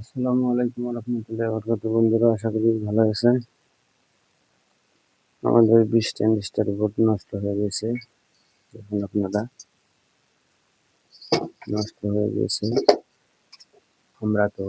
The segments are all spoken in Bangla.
আসসালামু আলাইকুম রহমতুল্লাহ বরকত বন্ধুরা, আশা করি ভালো আছেন। আমাদের বিশ টেন্ডিস্টার বোর্ড নষ্ট হয়ে গেছে, দেখুন আপনারা। নষ্ট হয়ে গেছে। আমরা তো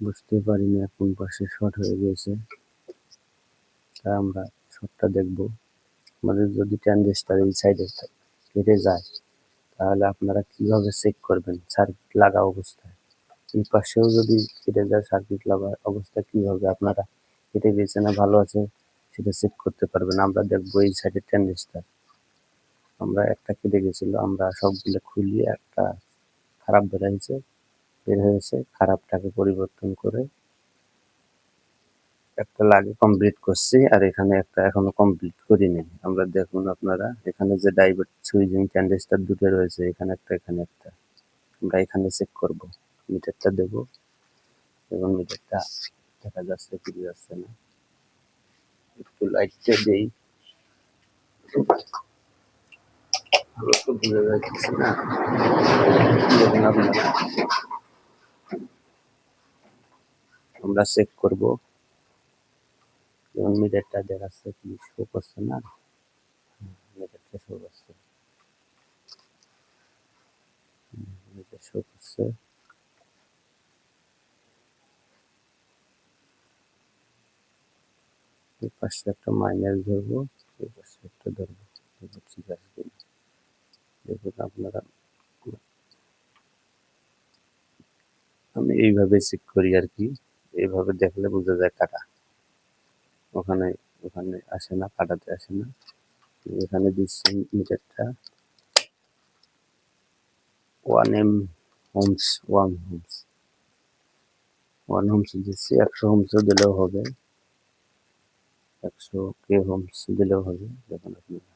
বুঝতে পারিনি কোন পাশে শর্ট হয়ে গেছে। তা আমরা শর্টটা দেখব। আমাদের যদি ট্যান্ডিস্টার এই সাইডে কেটে যায় তাহলে আপনারা কীভাবে চেক করবেন? সার্কিট লাগা অবস্থায়। এই পাশেও যদি কেটে যায় সার্কিট লাগা অবস্থা কীভাবে? আপনারা কেটে গেছে না ভালো আছে, সেটা চেক করতে পারবেন। আমরা দেখব এই সাইডে ট্যান্ডিস্টার আমরা একটা কেটে গেছিল, আমরা সবগুলো খুলিয়ে একটা খারাপ বেরিয়েছে বের হয়েছে, খারাপটাকে পরিবর্তন করে একটা লাগে কমপ্লিট করছি, আর এখানে একটা এখনও কমপ্লিট করিনি। আমরা দেখুন আপনারা, এখানে যে ডাইভার্ট সুইজিং ক্যান্ডেস্টার দুটো রয়েছে, এখানে একটা এখানে একটা। আমরা এখানে চেক করব। মিটারটা দেব, এবং মিটারটা দেখা যাচ্ছে কি যাচ্ছে না। একটু লাইটটা দেই। আমরা চেক করব। মিটারটা দেখাচ্ছে কি শো করছে না? শো করছে। শো করছে। পাশে একটা মাইনাস ধরবো পাশে একটা ধরবো। ঠিক আছে, দেখুন। আপনারা। আমি এইভাবে চেক করি আর কি। এইভাবে দেখলে বোঝা যায় কাটা ওখানে ওখানে আসে না কাটাতে আসে না। এখানে দিচ্ছি মিটারটা one M homes one homes one homes দিচ্ছি, একশো হোমসও দিলেও হবে। একশো কে হোমস দিলেও হবে যখন আপনারা।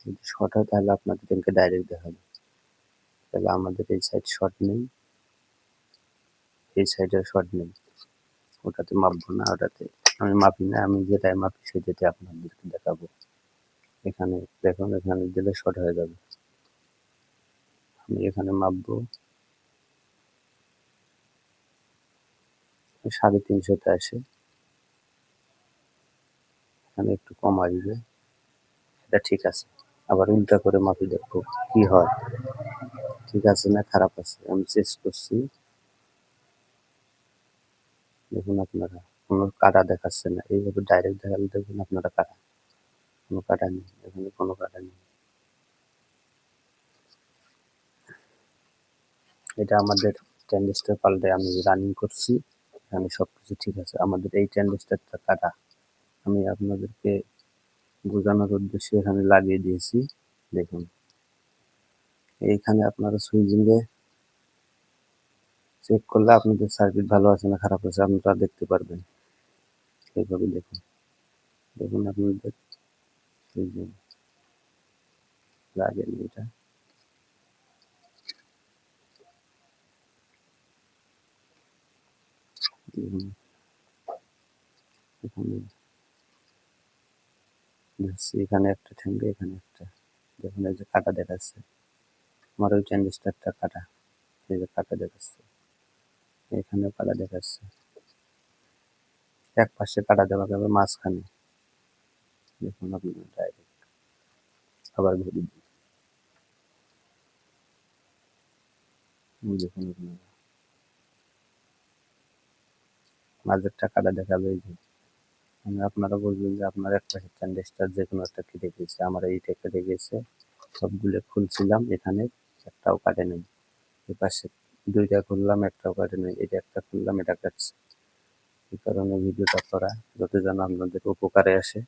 যদি শর্ট হয়, তাহলে আপনাদেরকে ডাইরেক্ট দেখাবো। তাহলে আমাদের এই সাইড শর্ট নেই। এই সাইডে শর্ট নেই। ওটাতে মাপবো না, ওটাতে আমি মাপি না, আমি যেটাই মাপি সেটাতে আপনাদেরকে দেখাবো। এখানে দেখুন, এখানে দিলে শর্ট হয়ে যাবে। আমি এখানে মাপবো সাড়ে তিনশোতে আসে। এখানে একটু কম আসবে। এটা ঠিক আছে। আবার উল্টা করে মাপি দেখব কি হয়। ঠিক আছে না খারাপ আছে? আমি চেস করছি। দেখুন আপনারা, কোনো কাটা দেখাচ্ছে না। এইভাবে ডাইরেক্ট দেখালে দেখুন আপনারা কাটা। কোনো কাটা নেই, এখানে কোনো কাটা নেই। এটা আমাদের ট্যান্ডেস্টার পাল্টে আমি রানিং করছি। এখানে সব কিছু ঠিক আছে। আমাদের এই ট্যান্ডেস্টারটা কাটা। আমি আপনাদেরকে বোঝানোর উদ্দেশ্যে এখানে লাগিয়ে দিয়েছি। দেখুন। এইখানে আপনারা সুইচিংয়ে চেক করলে আপনাদের সার্কিট ভালো আছে না খারাপ আছে আপনারা দেখতে পারবেন। এইভাবে দেখুন। দেখুন আপনাদের লাগেন এটা। এখানে এখানে একটা ঠ্যাঙ্গে এখানে একটা। দেখুন এই যে কাটা দেখাচ্ছে। আমার ওই ট্যান্ডিস্টারটা কাটা। এই যে কাটা দেখাচ্ছে। এখানে কাটা দেখাচ্ছে। এক পাশে কাটা দেওয়া যাবে মাঝখানে। দেখুন আপনার ডাইরেক্ট আবার ঘুরে দেখুন আপনারা। মাঝেরটা কাটা দেখাবে এই যে। মানে আপনারা বলবেন যে আপনার এক পাশে ট্যান্ডেস্টার যে কোনো একটা কেটে গেছে। আমার এইটা কেটে গেছে। সবগুলো খুলছিলাম এখানে। একটাও কাটে নেই। এই পাশে দুইটা খুললাম, একটাও কাটে নেই, এটা একটা খুললাম, এটা কাটছে। এই কারণে ভিডিওটা করা, যাতে যেন আপনাদের উপকারে আসে।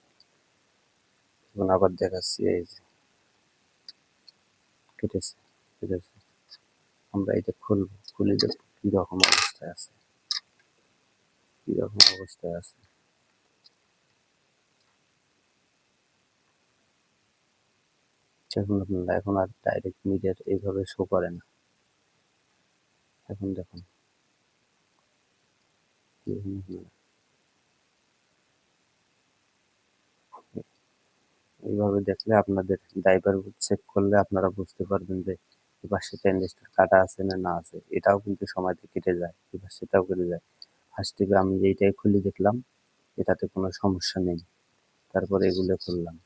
এবং আবার দেখাচ্ছি, এই যে। কেটেছে ঠিক আছে আমরা এটা খুলবো, খুলে দেখব কীরকম অবস্থায় আছে। কীরকম অবস্থায় আছে। এখন আপনারা, এখন আর ডাইরেক্ট মিডিয়ার এইভাবে শো করে না। এখন দেখুন। এইভাবে দেখলে আপনাদের ড্রাইভার চেক করলে আপনারা বুঝতে পারবেন যে সেটা ইন্ডাস্ট্রি কাটা আছে না না আছে। এটাও কিন্তু সময়তে কেটে যায়, এবার সেটাও কেটে যায়। ফার্স্ট থেকে আমি এইটাই খুলে দেখলাম, এটাতে কোনো সমস্যা নেই। তারপরে এগুলো খুললাম।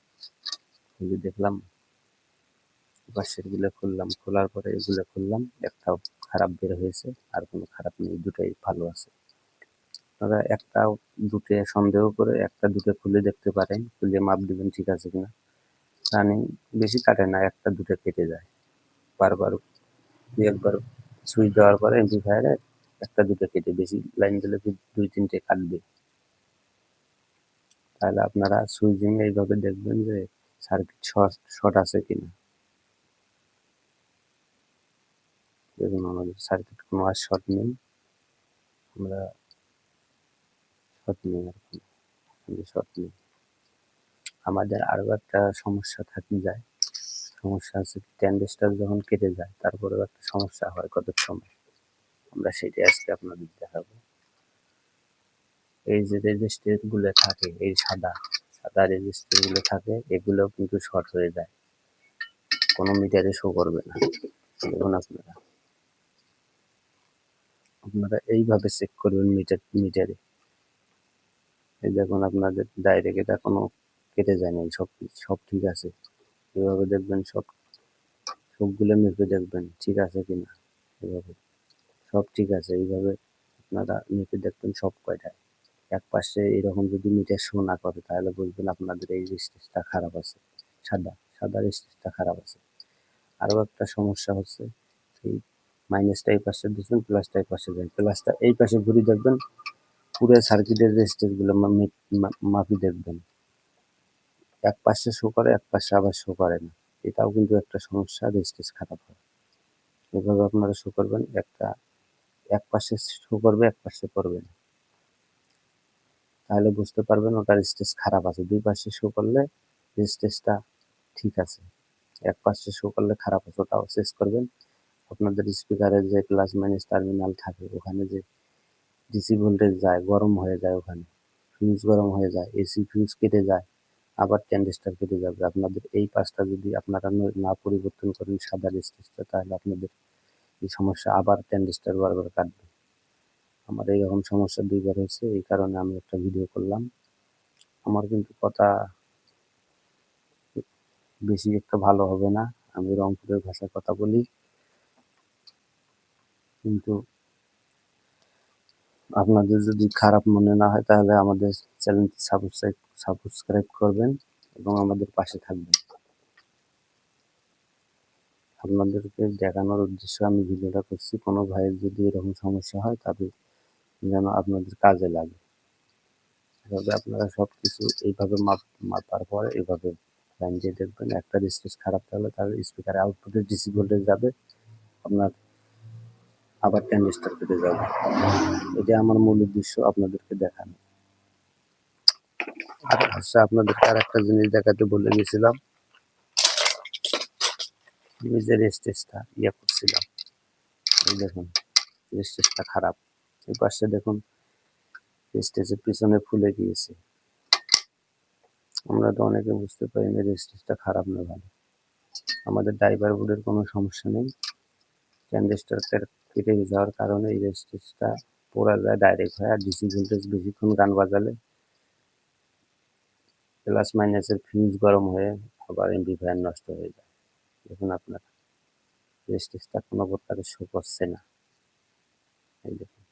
খুলে দেখলাম পাশেরগুলো খুললাম। খোলার পরে এগুলো খুললাম, একটাও খারাপ বের হয়েছে, আর কোনো খারাপ নেই, দুটোই ভালো আছে। আপনারা একটা দুটো সন্দেহ করে একটা দুটো খুলে দেখতে পারেন, খুলে মাপ দিবেন ঠিক আছে কিনা। রানিং বেশি কাটে না, একটা দুটো কেটে যায়। বারবার দুই একবার সুইচ দেওয়ার পরে এমপ্লিফায়ারে একটা দুটো কেটে, বেশি লাইন দিলে দুই তিনটে কাটবে? তাহলে আপনারা সুইচিং এইভাবে দেখবেন যে সার্কিট শর্ট শর্ট আছে কিনা। দেখুন আমাদের সার্কিট কোনো আর শর্ট নেই। আমরা শর্ট নেই আর কোনো শর্ট নেই। আমাদের আরও একটা সমস্যা থাকি যায়। সমস্যা আছে ট্যান্ডেস্টার যখন কেটে যায়, তারপরেও একটা সমস্যা হয় কত সময়। আমরা সেটাই আজকে আপনাদের দেখাবো। এই যে রেজিস্টারগুলো থাকে, এই সাদা সাদা রেজিস্টারগুলো থাকে এগুলো কিন্তু শর্ট হয়ে যায়। কোনো মিটারে শো করবে না। দেখুন আপনারা। আপনারা এইভাবে চেক করবেন মিটার মিটারে এই দেখুন আপনাদের ডাইরেক্ট এটা কোনো কেটে যায় না সব সব ঠিক আছে। এভাবে দেখবেন সব, সবগুলো মেপে দেখবেন ঠিক আছে কিনা। এভাবে সব ঠিক আছে, এইভাবে আপনারা মেপে দেখবেন সব কয়টায় এক পাশে এরকম যদি মিটার শো না করে, তাহলে বলবেন আপনাদের এই স্টেজটা খারাপ আছে। সাদা সাদার স্টেজটা খারাপ আছে। আরও একটা সমস্যা হচ্ছে, এই মাইনাসটা এই পাশে দিচ্ছেন প্লাসটা এই পাশে দেন প্লাসটা এই পাশে ঘুরে দেখবেন, পুরো সার্কিটের রেজিস্টারগুলো মাপি দেখবেন। এক পাশে শো করে, এক পাশে আবার শো করে না। এটাও কিন্তু একটা সমস্যা রেজিস্টার খারাপ হয়। এভাবে আপনারা শো করবেন, একটা এক পাশে শো করবে, এক পাশে করবে না। তাহলে বুঝতে পারবেন ওটার স্টেজ খারাপ আছে। দুই পাশে শো করলে স্টেজটা ঠিক আছে। এক পাশে শো করলে খারাপ আছে, ওটাও চেস করবেন। আপনাদের স্পিকারের যে প্লাস মাইনাস টার্মিনাল থাকে, ওখানে যে ডিসি ভোল্টেজ যায়, গরম হয়ে যায় ওখানে। ফিউজ গরম হয়ে যায় এসি ফিউজ কেটে যায়, আবার ট্যান্ডেস্টার কেটে যাবে। আপনাদের এই পাশটা যদি আপনারা না পরিবর্তন করেন সাদা স্টেজটা তাহলে আপনাদের এই সমস্যা আবার ট্যান্ডেস্টার বারবার কাটবে। আমার এইরকম সমস্যা দুইবার হয়েছে, এই কারণে আমি একটা ভিডিও করলাম। আমার কিন্তু কথা বেশি একটা ভালো হবে না। আমি রংপুরের ভাষায় কথা বলি। কিন্তু আপনাদের যদি খারাপ মনে না হয়, তাহলে আমাদের চ্যানেলটি সাবস্ক্রাইব সাবস্ক্রাইব করবেন এবং আমাদের পাশে থাকবেন। আপনাদেরকে দেখানোর উদ্দেশ্যে আমি ভিডিওটা করছি। কোনো ভাইয়ের যদি এরকম সমস্যা হয় তবে যেন আপনাদের কাজে লাগে। এভাবে আপনারা সব কিছু এইভাবে মাপ, মাপার পরে এইভাবে লাইন দিয়ে দেখবেন। একটা স্টেজ খারাপ থাকলে তাহলে স্পিকারে আউটপুটে ডিসি ভোল্টেজ যাবে। আপনার আবার ট্যান্ডেস্টার কেটে যাবে। এটা আমার মূল উদ্দেশ্য আপনাদেরকে দেখানো। আর হচ্ছে আপনাদেরকে আর একটা জিনিস দেখাতে বলে গেছিলাম। নিজের স্টেজটা ইয়ে করছিলাম। এই দেখুন স্টেজটা খারাপ। এই পাশে দেখুন স্টেজের পিছনে ফুলে গিয়েছে। আমরা তো অনেকে বুঝতে পারি না স্টেজটা খারাপ না ভালো। আমাদের ড্রাইভার বোর্ডের কোনো সমস্যা নেই। ট্যান্ডেস্টার কেটে যাওয়ার কারণে এই স্টেজটা পড়া যায় ডাইরেক্ট হয় আর ডিসি ভোল্টেজ বেশিক্ষণ গান বাজালে। প্লাস মাইনাসের ফিউজ গরম হয়ে আবার এমপ্লিফায়ার নষ্ট হয়ে যায়। দেখুন আপনার স্টেজটা কোনো প্রকারে শো করছে না। এই দেখুন।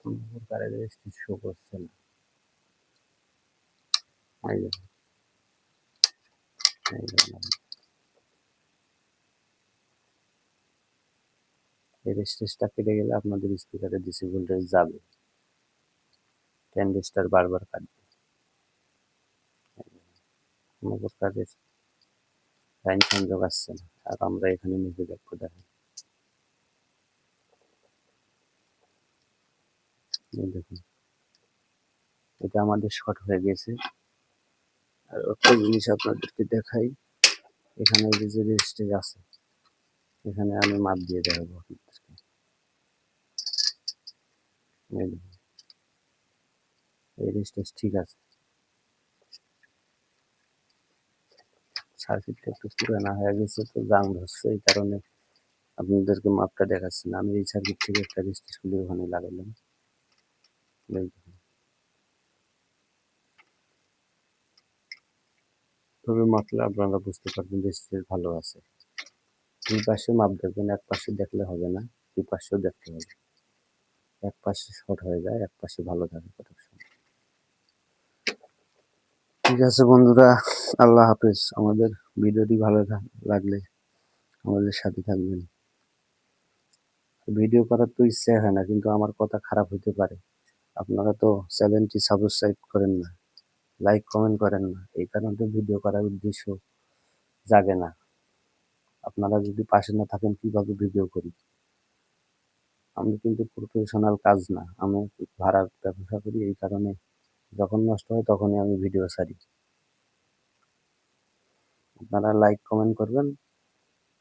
কোনো প্রকারের স্টেজ শো করছে না। এই দেখুন। এই স্টেজটা কেটে গেলে আপনাদের স্পিকারে ডিসি ভোল্টেজ যাবে। ট্যান্ডেস্টার বারবার কাটবে। কোনো প্রকারের লাইন সংযোগ আসছে না, আর আমরা এখানে নিজে দেখব দেখেন দেখুন, এটা আমাদের শর্ট হয়ে গেছে। আর একটা জিনিস আপনাদেরকে দেখাই। এখানে যে যে স্টেজ আছে, এখানে আমি মাপ দিয়ে দেখাবো আপনাদেরকে। এই দেখুন। ঠিক আছে। সার্কিটটা একটু পুরানা হয়ে গেছে তো জাম ধরছে, এই কারণে আপনাদেরকে মাপটা দেখাচ্ছি না। আমি এই সার্কিট থেকে একটা রেস্টেজ খুলে ওখানে লাগালাম এই দেখুন। তবে মাপলে আপনারা বুঝতে পারবেন যে রেস্টেজ ভালো আছে। দুই পাশে মাপ দেখবেন, এক পাশে দেখলে হবে না, দুই পাশেও দেখতে হবে। এক পাশে শর্ট হয়ে যায়, এক পাশে ভালো থাকে ঠিক আছে বন্ধুরা, আল্লাহ হাফেজ। আমাদের ভিডিওটি ভালো লাগলে আমাদের সাথে থাকবেন। ভিডিও করার তো ইচ্ছে হয় না, কিন্তু আমার কথা খারাপ হতে পারে। আপনারা তো চ্যানেলটি সাবস্ক্রাইব করেন না। লাইক কমেন্ট করেন না। এই কারণে ভিডিও করার উদ্দেশ্য জাগে না। আপনারা যদি পাশে না থাকেন, কীভাবে ভিডিও করি? আমি কিন্তু প্রফেশনাল কাজ না। আমি ভাড়ার ব্যবসা করি, এই কারণে যখন নষ্ট হয়, তখনই আমি ভিডিও ছাড়ি। আপনারা লাইক কমেন্ট করবেন।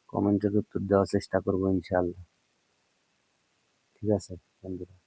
কমেন্টের উত্তর দেওয়ার চেষ্টা করব, ইনশাআল্লাহ। ঠিক আছে, বন্ধুরা।